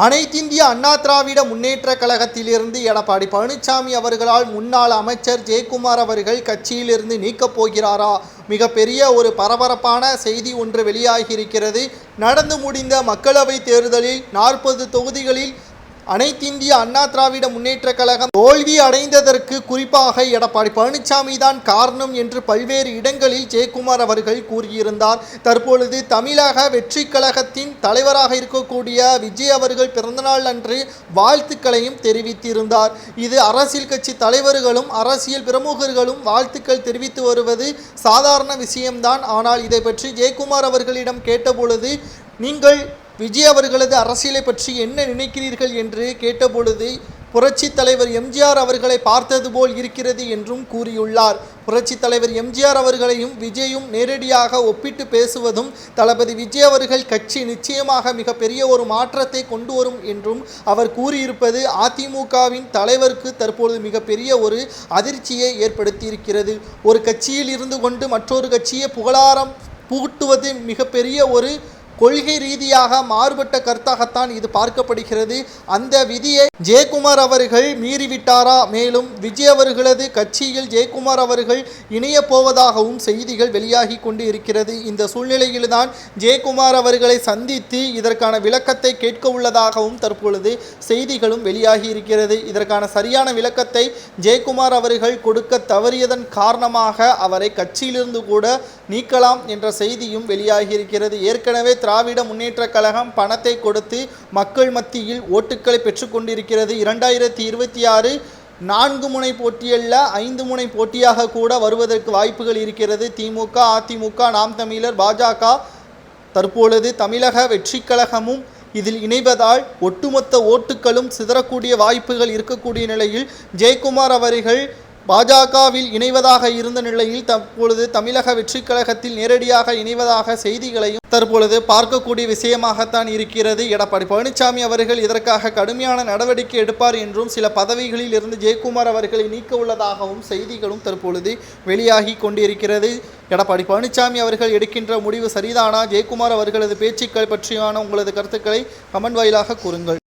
அனைத்திந்திய அண்ணா திராவிட முன்னேற்ற கழகத்திலிருந்து எடப்பாடி பழனிசாமி அவர்களால் முன்னாள் அமைச்சர் ஜெயக்குமார் அவர்கள் கட்சியிலிருந்து நீக்கப் போகிறாரா? மிகப்பெரிய ஒரு பரபரப்பான செய்தி ஒன்று வெளியாகியிருக்கிறது. நடந்து முடிந்த மக்களவைத் தேர்தலில் நாற்பது தொகுதிகளில் அனைத்திந்திய அண்ணா திராவிட முன்னேற்ற கழகம் தோல்வி அடைந்ததற்கு குறிப்பாக எடப்பாடி பழனிசாமி தான் காரணம் என்று பல்வேறு இடங்களில் ஜெயக்குமார் அவர்கள் கூறியிருந்தார். தற்பொழுது தமிழக வெற்றி கழகத்தின் தலைவராக இருக்கக்கூடிய விஜய் அவர்கள் பிறந்தநாள் அன்று வாழ்த்துக்களையும் தெரிவித்திருந்தார். இது அரசியல் கட்சி தலைவர்களும் அரசியல் பிரமுகர்களும் வாழ்த்துக்கள் தெரிவித்து வருவது சாதாரண விஷயம்தான். ஆனால் இதை பற்றி ஜெயக்குமார் அவர்களிடம் கேட்டபொழுது நீங்கள் விஜய் அவர்களது அரசியலை பற்றி என்ன நினைக்கிறீர்கள் என்று கேட்டபொழுது புரட்சி தலைவர் எம்ஜிஆர் அவர்களை பார்த்தது போல் இருக்கிறது என்றும் கூறியுள்ளார். புரட்சி தலைவர் எம்ஜிஆர் அவர்களையும் விஜயும் நேரடியாக ஒப்பிட்டு பேசுவதும் தளபதி விஜய் அவர்கள் கட்சி நிச்சயமாக மிகப்பெரிய ஒரு மாற்றத்தை கொண்டு வரும் என்றும் அவர் கூறியிருப்பது அதிமுகவின் தலைவருக்கு தற்பொழுது மிகப்பெரிய ஒரு அதிர்ச்சியை ஏற்படுத்தியிருக்கிறது. ஒரு கட்சியில் இருந்து கொண்டு மற்றொரு கட்சியை புகழாரம் பூட்டுவது மிகப்பெரிய ஒரு கொள்கை ரீதியாக மாறுபட்ட கருத்தாகத்தான் இது பார்க்கப்படுகிறது. அந்த விதியை ஜெயக்குமார் அவர்கள் மீறிவிட்டாரா? மேலும் விஜய் அவர்களது கட்சியில் ஜெயக்குமார் அவர்கள் இணைய போவதாகவும் செய்திகள் வெளியாகி கொண்டு இருக்கிறது. இந்த சூழ்நிலையில்தான் ஜெயக்குமார் அவர்களை சந்தித்து இதற்கான விளக்கத்தை கேட்க உள்ளதாகவும் தற்பொழுது செய்திகளும் வெளியாகி இருக்கிறது. இதற்கான சரியான விளக்கத்தை ஜெயக்குமார் அவர்கள் கொடுக்க தவறியதன் காரணமாக அவரை கட்சியிலிருந்து கூட நீக்கலாம் என்ற செய்தியும் வெளியாகி இருக்கிறது. ஏற்கனவே திராவிட முன்னேற்ற கழகம் பணத்தை கொடுத்து மக்கள் மத்தியில் ஓட்டுக்களை பெற்றுக்கொண்டிருக்கிறது. இரண்டாயிரத்தி இருபத்தி ஆறு நான்கு முனை போட்டியல்ல ஐந்து முனை போட்டியாக கூட வருவதற்கு வாய்ப்புகள் இருக்கிறது. திமுக அதிமுக நாம் தமிழர் பாஜக தற்பொழுது தமிழக வெற்றிக் கழகமும் இதில் இணைவதால் ஒட்டுமொத்த ஓட்டுகளும் சிதறக்கூடிய வாய்ப்புகள் இருக்கக்கூடிய நிலையில் ஜெயக்குமார் அவர்கள் பாஜகவில் இணைவதாக இருந்த நிலையில் தற்பொழுது தமிழக வெற்றிக் கழகத்தில் நேரடியாக இணைவதாக செய்திகளையும் தற்பொழுது பார்க்கக்கூடிய விஷயமாகத்தான் இருக்கிறது. எடப்பாடி பழனிசாமி அவர்கள் இதற்காக கடுமையான நடவடிக்கை எடுப்பார் என்றும் சில பதவிகளில் இருந்து ஜெயக்குமார் அவர்களை நீக்க உள்ளதாகவும் செய்திகளும் தற்பொழுது வெளியாகி கொண்டிருக்கிறது. எடப்பாடி பழனிசாமி அவர்கள் எடுக்கின்ற முடிவு சரிதானா? ஜெயக்குமார் அவர்களது பேச்சுக்கள் பற்றியான உங்களது கருத்துக்களை கமெண்ட் வாயிலாக கூறுங்கள்.